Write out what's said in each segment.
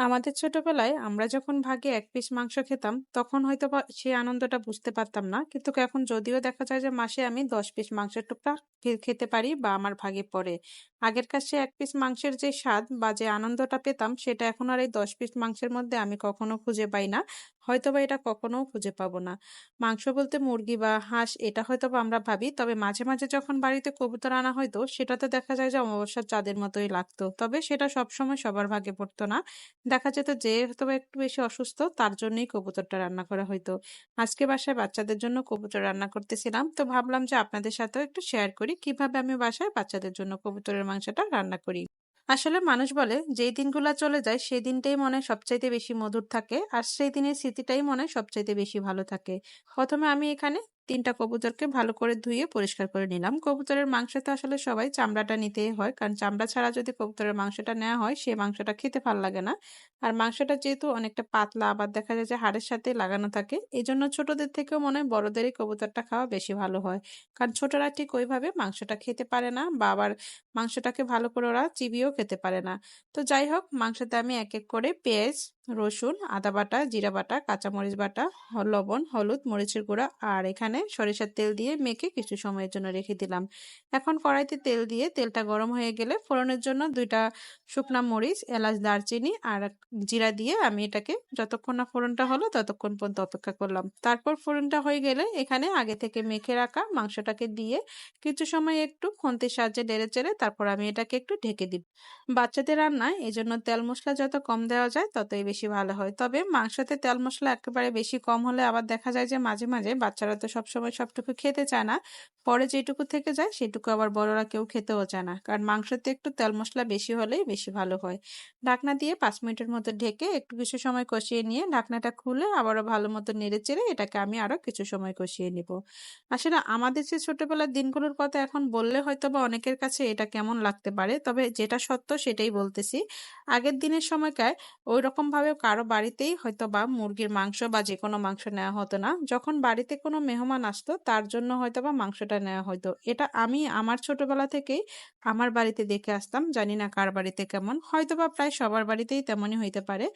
আমাদের ছোটবেলায় আমরা যখন ভাগে এক পিস মাংস খেতাম, তখন হয়তো সেই আনন্দটা বুঝতে পারতাম না। কিন্তু এখন যদিও দেখা যায় যে মাসে আমি ১০ পিস মাংসের টুকরা খেতে পারি বা আমার ভাগে পড়ে। আগের কাছে এক পিস মাংসের যে স্বাদ বা যে আনন্দটা পেতাম সেটা এখন আর এই ১০ পিস মাংসের মধ্যে আমি কখনো খুঁজে পাই না। হয়তোবা এটা কখনোও খুঁজে পাবো না। মাংস বলতে মুরগি বা হাঁস এটা হয়তোবা আমরা ভাবি। তবে মাঝে, মাঝে যখন বাড়িতে কবুতর আনা হইতো সেটাতে দেখা যায় যে অমাবস্যার চাঁদের মতোই লাগতো। তবে সেটা সবসময় সবার ভাগে পড়তো না। দেখা যেত যে হয়তোবা একটু বেশি অসুস্থ তার জন্যই কবুতরটা রান্না করা হইতো। আজকে বাসায় বাচ্চাদের জন্য কবুতর রান্না করতেছিলাম। তো ভাবলাম যে আপনাদের সাথেও একটু শেয়ার করি কীভাবে আমি বাসায় বাচ্চাদের জন্য কবুতরের মাংসটা রান্না করি। আসলে মানুষ বলে, যেই দিনগুলা চলে যায়, সেই দিনটাই মনে সবচাইতে বেশি মধুর থাকে, আর সেই দিনের স্মৃতিটাই মনে সবচাইতে বেশি ভালো থাকে। প্রথমে আমি এখানে ৩ টা কবুতরকে ভালো করে ধুয়ে পরিষ্কার করে নিলাম। কবুতরের মাংসতে আসলে সবাই চামড়াটা নিতেই হয়। কারণ চামড়া ছাড়া যদি কবুতরের মাংসটা নেওয়া হয় সেই মাংসটা খেতে ভালো লাগে না। আর মাংসটা যেহেতু অনেকটা পাতলা আবার দেখা যায় যে হাড়ের সাথে লাগানো থাকে এই জন্য ছোটদের থেকেও মনে হয় বড়দেরই কবুতরটা খাওয়া বেশি ভালো হয়। কারণ ছোটরা ঠিক ওইভাবে মাংসটা খেতে পারে না বা আবার মাংসটাকে ভালো করে ওরা চিবিয়েও খেতে পারে না। তো যাই হোক মাংসতে আমি এক, এক করে পেঁয়াজ, রসুন, আদা বাটা, জিরা বাটা, কাঁচামরিচ বাটা, লবণ, হলুদ, মরিচের গুঁড়া আর এখানে সরিষার তেল দিয়ে মেখে কিছু সময়ের জন্য রেখে দিলাম। এখন কড়াইতে তেল দিয়ে তেলটা গরম হয়ে গেলে ফোড়নের জন্য ২ টা শুকনা মরিচ, এলাচ, দারচিনি আর জিরা দিয়ে আমি এটাকে যতক্ষণ না ফোড়নটা হলো ততক্ষণ পর্যন্ত অপেক্ষা করলাম। তারপর ফোড়নটা হয়ে গেলে এখানে আগে থেকে মেখে রাখা মাংসটাকে দিয়ে কিছু সময় একটু খুন্তির সাহায্যে নেড়েচেড়ে তারপর আমি এটাকে একটু ঢেকে দিব। বাচ্চাদের রান্নায় এজন্য তেল মশলা যত কম দেওয়া যায় ততই বেশি ভালো হয়। তবে মাংসতে তেল মশলা একেবারে বেশি কম হলে আবার দেখা যায় যে মাঝে, মাঝে বাচ্চারা তো সবসময় সবটুকু খেতে চায় না। পরে যেটুকু থেকে যায় সেটুকু আবার বড়রা কেউ খেতেও চায় না। কারণ মাংসতে একটু তেল মশলা বেশি হলেই বেশি ভালো হয়। ঢাকনা দিয়ে পাঁচ মিনিটের মতো ঢেকে একটু কিছু সময় কষিয়ে নিয়ে ঢাকনাটা খুলে আবারও ভালো মতো নেড়ে চেড়ে এটাকে আমি আরও কিছু সময় কষিয়ে নিব। আসলে আমাদের যে ছোটবেলার দিনগুলোর কথা এখন বললে হয়তো বা অনেকের কাছে এটা কেমন লাগতে পারে। তবে যেটা সত্য সেটাই বলতেছি। আগের দিনের সময়কার ঐরকমভাবে কারও বাড়িতেই হয়তো বা মুরগির মাংস বা যে কোনো মাংস নেওয়া হতো না। যখন বাড়িতে কোনো মেহমান আসতো, তার জন্য হয়তো বা মাংসটা নেওয়া হতো এটা আমি আমার ছোটবেলা থেকেই আমার বাড়িতে দেখে আসতাম। জানি না কার বাড়িতে কেমন। হয়তো বা প্রায় সবার বাড়িতেই তেমনই হইতে পারে।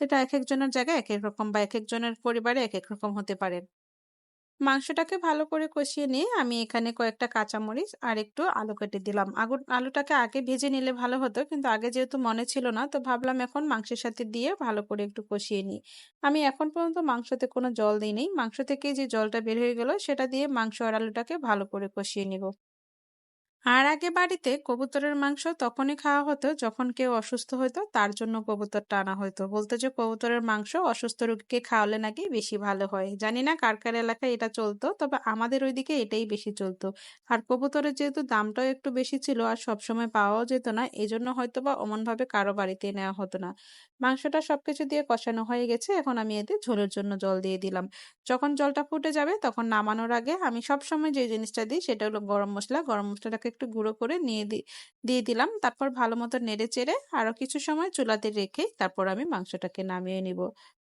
এটা এক একজনের জায়গায় এক এক রকম বা এক একজনের পরিবারে এক এক রকম হতে পারে। মাংসটাকে ভালো করে কষিয়ে নিয়ে আমি এখানে কয়েকটা কাঁচামরিচ আর একটু আলু কেটে দিলাম। আগু আলুটাকে আগে ভেজে নিলে ভালো হতো, কিন্তু আগে যেহেতু মনে ছিল না, তো ভাবলাম এখন মাংসের সাথে দিয়ে ভালো করে একটু কষিয়ে নিই। আমি এখন পর্যন্ত মাংসতে কোনো জল দিইনি। মাংস থেকে যে জলটা বের হয়ে গেল, সেটা দিয়ে মাংস আর আলুটাকে ভালো করে কষিয়ে নিব। আর আগে বাড়িতে কবুতরের মাংস তখনই খাওয়া হতো যখন কেউ অসুস্থ হইতো তার জন্য কবুতরটা আনা হইতো। বলতো যে কবুতরের মাংস অসুস্থ রোগীকে খাওয়ালে নাকি বেশি ভালো হয়। জানি না কার, কার এলাকায় এটা চলতো তবে আমাদের ওইদিকে এটাই বেশি চলতো। আর কবুতরের যেহেতু দামটাও একটু বেশি ছিল আর সবসময় পাওয়াও যেত না এজন্য হয়তোবা অমনভাবে কারও বাড়িতে নেওয়া হতো না। মাংসটা সবকিছু দিয়ে কষানো হয়ে গেছে এখন আমি এতে ঝোলের জন্য জল দিয়ে দিলাম। যখন জলটা ফুটে যাবে তখন নামানোর আগে আমি সবসময় যে জিনিসটা দিই সেটা হলো গরম মশলা গরম মশলাটাকে একটু গুঁড়ো করে নিয়ে দিয়ে দিলাম। তারপর ভালো মতো নেড়ে-চেড়ে আরও কিছু সময় চুলাতে রেখে তারপর আমি মাংসটাকে নামিয়ে নিব।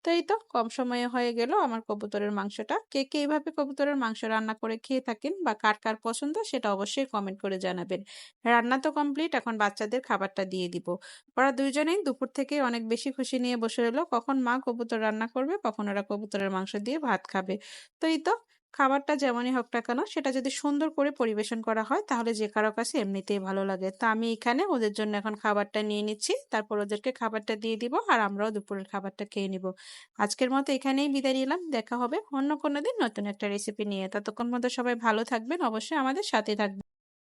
তো এই তো কম সময়ে হয়ে গেল আমার কবুতরের মাংসটা। কে, কে এইভাবে কবুতরের মাংস রান্না করে খেয়ে থাকেন বা কার, কার পছন্দ সেটা অবশ্যই কমেন্ট করে জানাবেন। রান্না তো কমপ্লিট এখন বাচ্চাদের খাবারটা দিয়ে দিব। ওরা ২ জনেই দুপুর থেকে অনেক বেশি খুশি নিয়ে বসে রইল। কখন মা কবুতর রান্না করবে, কখন ওরা কবুতরের মাংস দিয়ে ভাত খাবে। তো এই তো খাবারটা যেমনই হোক না কেন সেটা যদি সুন্দর করে পরিবেশন করা হয় তাহলে যে কারও কাছে এমনিতেই ভালো লাগে। তো আমি এখানে ওদের জন্য এখন খাবারটা নিয়ে নিচ্ছি। তারপর ওদেরকে খাবারটা দিয়ে দিব আর আমরাও দুপুরের খাবারটা খেয়ে নিব। আজকের মতো এখানেই বিদায় নিলাম। দেখা হবে অন্য কোনো দিন নতুন একটা রেসিপি নিয়ে। ততক্ষণ মতো সবাই ভালো থাকবেন। অবশ্যই আমাদের সাথে থাকবেন।